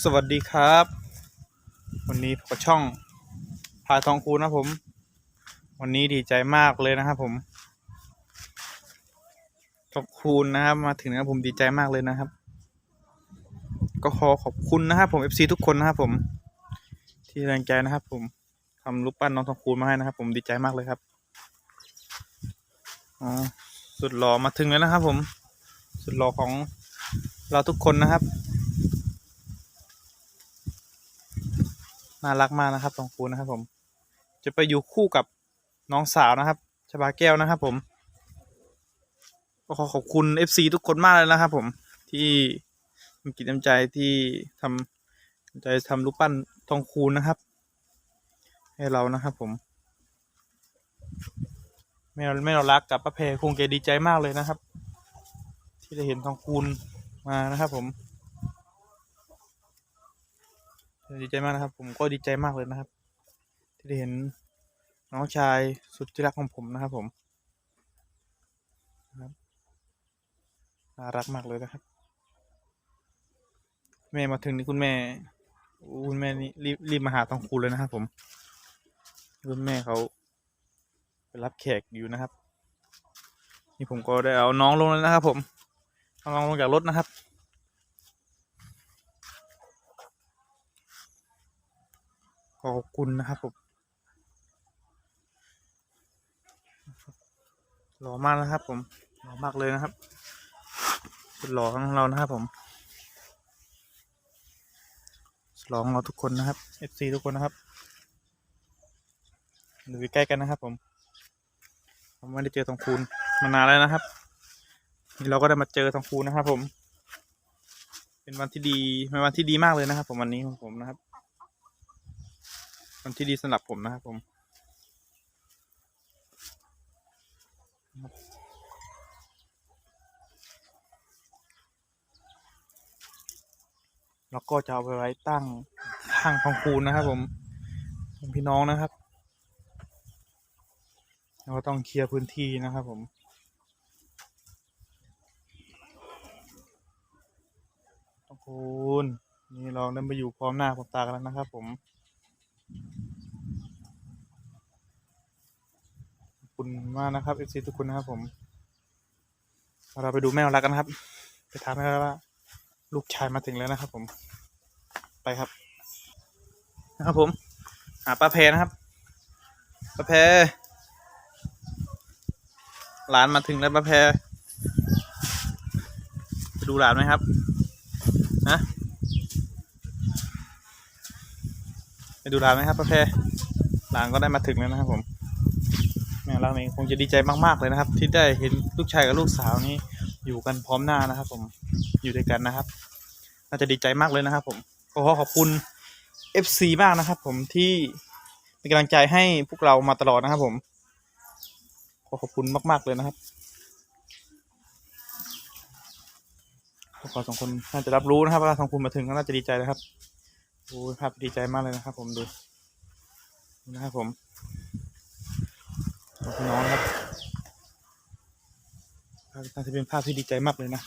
สวัสดีครับ วันนี้ผมกับช่องพาทองคูณนะผม วันนี้ดีใจมากเลยนะครับ ผมขอบคุณนะครับ มาถึงนะครับผมดีใจมากเลยนะครับ ก็ขอขอบคุณนะครับผม FC ทุกคนนะครับผม ที่แรงใจนะครับผมทำรูปปั้นน้องทองคูณมาให้นะครับ ผมดีใจมากเลยครับอ๋อสุดหล่อมาถึงแล้วนะครับ ผม สุดหล่อของเราทุกคนนะครับ น่ารักมากนะครับทองคูณนะครับผม จะไปอยู่คู่กับน้องสาวนะครับชบาแก้วนะครับ ผมก็ขอขอบคุณ FC ทุกคนมากเลยนะครับ ผม ที่มีกิจน้ำใจที่ทำใจทำรูปปั้นทองคูณนะครับ ให้เรานะครับผมแม่เราแม่เรารักกับป้าเพคงจะดีใจมากเลยนะครับ ที่ได้เห็นทองคูณมานะครับผม ดีใจมากนะครับ ผมก็ดีใจมากเลยนะครับ ที่ได้เห็นน้องชายสุดที่รักของผมนะครับผมนะครับน่ารักมากเลยนะครับ แม่มาถึงนี่คุณแม่คุณแม่นี่รีบรีบมาหาตองคูเลยนะครับ ผมคุณแม่เขาไปรับแขกอยู่นะครับ นี่ผมก็ได้เอาน้องลงแล้วนะครับ ผมเอาน้องลงจากรถนะครับ ขอบคุณนะครับผมหล่อมากนะครับ ผมหล่อมากเลยนะครับสุดหล่อของเรานะครับผมสุดหล่อของเราทุกคนนะครับ FC ทุกคนนะครับดูใกล้กันนะครับ ผมผมไม่ได้เจอทองคูณมานานแล้วนะครับนี่เราก็ได้มาเจอทองคูณนะครับ ผม เป็นวันที่ดีเป็นวันที่ดีมากเลยนะครับ ผมวันนี้ของผมนะครับ วันที่ดีสำหรับผมนะครับผมแล้วก็จะเอาไปไว้ตั้งข้างทองคูณนะครับ ผมพี่น้องนะครับแล้วก็ต้องเคลียร์พื้นที่นะครับผมทองคูณนี่เราได้มาอยู่พร้อมหน้าพร้อมตากันแล้วนะครับผม ขอบ คุณมากนะครับเอฟซีทุกคนนะครับผม เราไปดูแม่รักกันครับ ไปถามแม่ว่า ลูกชายมาถึงแล้วนะครับ ผม ไปครับ นะครับผม หาป้าแพรนะครับป้าแพรหลานมาถึงแล้วป้าแพรไปดูหลานไหมครับนะไปดูหลานไหมครับป้าแพรหลานก็ได้มาถึงแล้วนะครับผม เราเองคงจะดีใจมาก ๆ เลยนะครับ ที่ได้เห็นลูกชายกับลูกสาวนี้อยู่กันพร้อมหน้านะครับ ผมอยู่ด้วยกันนะครับ น่าจะดีใจมากเลยนะครับ ผมก็ขอขอบคุณ FC มากนะครับ ผมที่เป็นกำลังใจให้พวกเรามาตลอดนะครับ ผมขอขอบคุณมาก ๆ เลยนะครับพวกเราสองคนน่าจะรับรู้นะครับว่าสองคนมาถึงก็น่าจะดีใจนะครับโอ้ยภาพดีใจมากเลยนะครับ ผมดูดูนะครับผม ขอบคุณน้องครับภาพน่าจะเป็นภาพที่ดีใจมากเลยนะ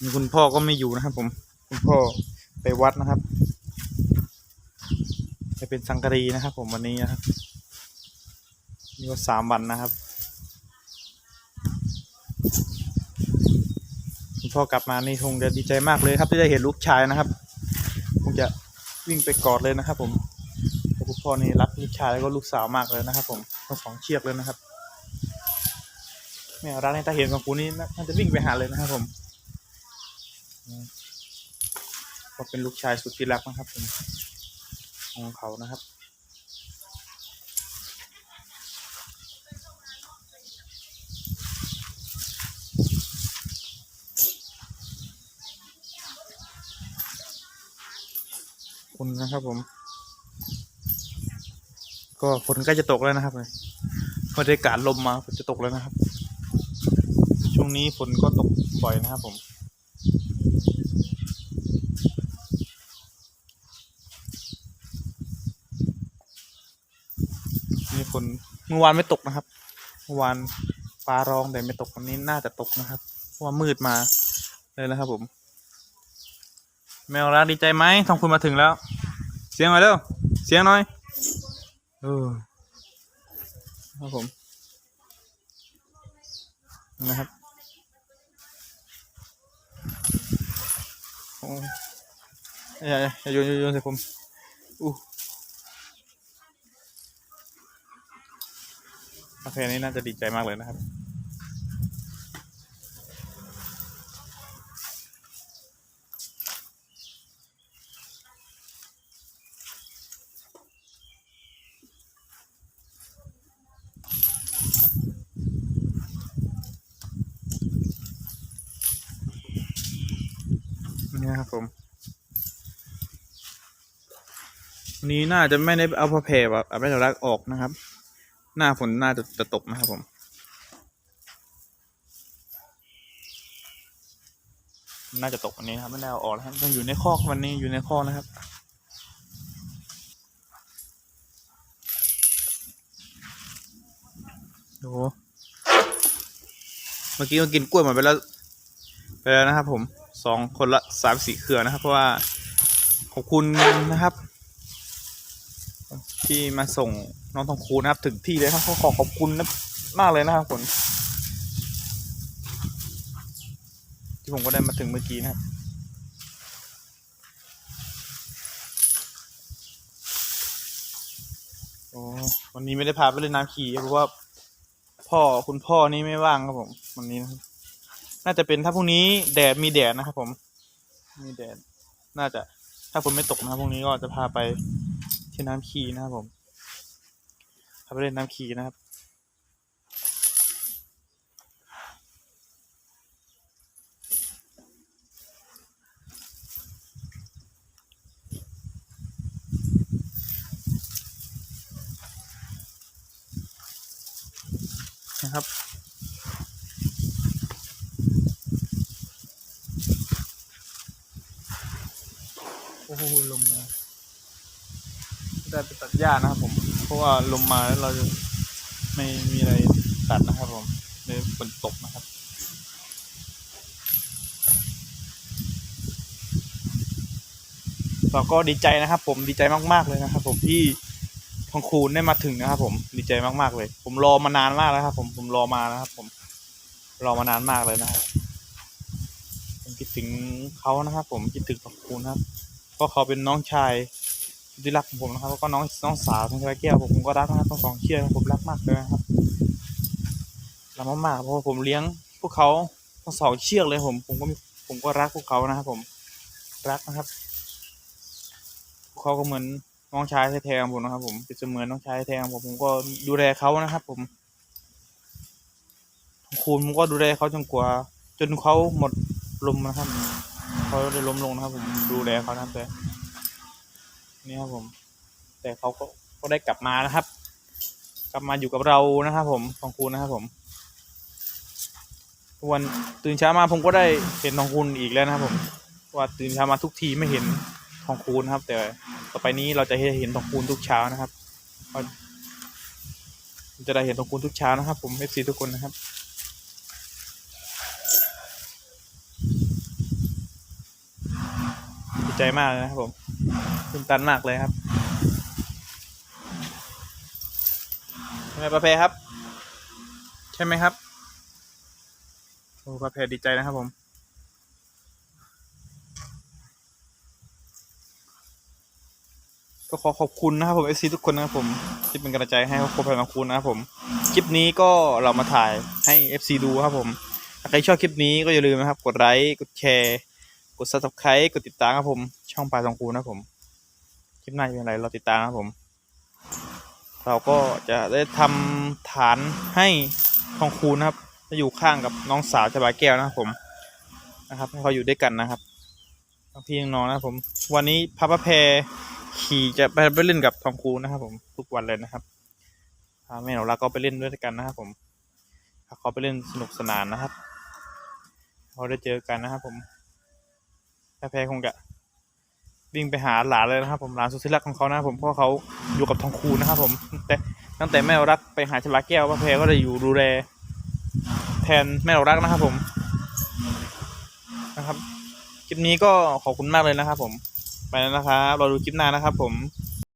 มีคุณพ่อก็ไม่อยู่นะครับ ผม คุณพ่อไปวัดนะครับไปเป็นสังกรีนะครับ ผมวันนี้นะครับนี่ก็สามวันนะครับคุณพ่อกลับมานี่คงจะดีใจมากเลยครับที่ได้เห็นลูกชายนะครับ วิ่งไปกอดเลยนะครับ ผมคุณพ่อนี่รักลูกชายแล้วก็ลูกสาวมากเลยนะครับ ผมทั้งสองเชือกเลยนะครับแม่รักในตาเห็นของคุณนี่น่าจะวิ่งไปหาเลยนะครับผมอืมก็เป็นลูกชายสุดที่รักนะครับ ผมของเขานะครับ คุณนะครับผม ก็ฝนใกล้จะตกแล้วนะครับเลยบรรยากาศลมมาฝนจะตกแล้วนะครับ ช่วงนี้ฝนก็ตกบ่อยนะครับผมนี่ฝนเมื่อวานไม่ตกนะครับ เมื่อวานฟ้าร้องแต่ไม่ตกวันนี้น่าจะตกนะครับเพราะว่ามืดมาเลยนะครับผม แมวรักดีใจไหมทองคุณมาถึงแล้ว สียงหน่อยเร็วเสียงหน่อยเออครับผมนะครับโอ้ยอย่าอย่าอย่าโยนโยนโยนใส่ผมอู้โอเคอันนี้น่าจะดีใจมากเลยนะครับ นี่ครับผมนี้น่าจะไม่ได้เอาผ้าแพรแบบเอาไปรักออกนะครับ หน้าฝนน่าจะจะตกนะครับผม น่าจะตกวันนี้นะครับไม่ได้เอาออกนะครับต้องอยู่ในคอกวันนี้อยู่ในคอกนะครับโอ้โหเมื่อกี้ก็กินกล้วยมดไปแล้วไปแล้วนะครับผม สองคนละสามสี่เครือนะครับ เพราะว่าขอบคุณนะครับ ที่มาส่งน้องทองคูนะครับ ถึงที่เลยครับเขาขอขอบคุณนะมากเลยนะครับผมที่ผมก็ได้มาถึงเมื่อกี้นะครับโอ้วันนี้ไม่ได้พาไปเล่นน้ำขี่เพราะว่าพ่อคุณพ่อนี่ไม่ว่างครับผมวันนี้นะครับ น่าจะเป็นถ้าพรุ่งนี้แดดมีแดดนะครับผม มีแดด น่าจะถ้าฝนไม่ตกนะครับพรุ่งนี้ก็จะพาไปที่น้ำขีนะครับผมพาไปเล่นน้ำขีนะครับ นะครับ อ้โหลมมาได้ไปตัดหญ้านะครับผม เพราะว่าลมมาแล้วเราจะไม่มีอะไรตัดนะครับผมเลยฝนตกนะครับเราก็ดีใจนะครับผมดีใจมากๆเลยนะครับ ผมที่ทองคูณได้มาถึงนะครับ ผมดีใจมากๆเลย ผมรอมานานมากแล้วครับ ผมผมรอมานะครับ ผมรอมานานมากเลยนะครับผมคิดถึงเขานะครับ ผมคิดถึงทองคูณครับ เพราะเขาเป็นน้องชายที่รักของผมนะครับแล้วก็น้องน้องสาวทางชายแก้วผมผมก็รักนะครับทั้งสองเชือกผมรักมากเลยนะครับรักมากๆเพราะผมเลี้ยงพวกเขาทั้งสองเชือกเลยผม ผมก็ผมก็รักพวกเขานะครับผมรักนะครับพวกเขาก็เหมือนน้องชายแท้ๆของผมนะครับ ผมเป็นเสมือนน้องชายแท้ๆของผมผมก็ดูแลเขานะครับ ผมคุณผมก็ดูแลเขาจนกว่า จนเขาหมดลมนะครับ เขาได้ล้มลงนะครับผมดูแลเขานะครับแต่นี่ครับผม แต่เขาก็ก็ได้กลับมานะครับ กลับมาอยู่กับเรานะครับ ผมของคุณนะครับ ผมวันตื่นเช้ามาผมก็ได้เห็นทองคูณอีกแล้วนะครับ ผมว่าตื่นเช้ามาทุกทีไม่เห็นทองคูณนะครับ แต่ต่อไปนี้เราจะเห็นทองคูณทุกเช้านะครับเราจะได้เห็นทองคูณทุกเช้านะครับ ผมเอฟซีทุกคนนะครับ ใจมากเลยนะครับผมตื่นตันมากเลยครับใช่ไหมประเพครับ ใช่ไหมครับโอ้ประเพดีใจนะครับผมก็ขอขอบคุณนะครับผมเอซีทุกคนนะครับผมที่เป็นกำลังใจให้ครอบครัวพลังคุณนะครับผมคลิปนี้ก็เรามาถ่ายให้ FC ดูครับผม ใครชอบคลิปนี้ก็อย่าลืมนะครับ กดไลค์กดแชร์ กด subscribe กดติดตามครับผม ช่องปลาทองคูนะผม คลิปหน้าจะเป็นอะไรเราติดตามครับผม เราก็จะได้ทำฐานให้ทองคูนะครับ จะอยู่ข้างกับน้องสาวชบาแก้วนะครับผม นะครับให้เขาอยู่ด้วยกันนะครับทั้งพี่ทั้งน้องนะครับผม วันนี้พระประเพขี่จะไปไปเล่นกับทองคูนะครับ ผมทุกวันเลยนะครับพาแม่หนูรักก็ไปเล่นด้วยกันนะครับ ผมพาเขาไปเล่นสนุกสนานนะครับเขาได้เจอกันนะครับผม พระเพคงจะวิ่งไปหาหลานเลยนะครับ ผมหลานสุดที่รักของเขานะครับผมเพราะเขาอยู่กับทองคูนะครับ ผมแต่ตั้งแต่แม่รักไปหาชลาแก้วพระเพก็จะอยู่ดูแลแทนแม่รารักนะครับ ผมนะครับคลิปนี้ก็ขอบคุณมากเลยนะครับ ผมไปแล้วนะครับรอดูคลิปหน้านะครับ ผม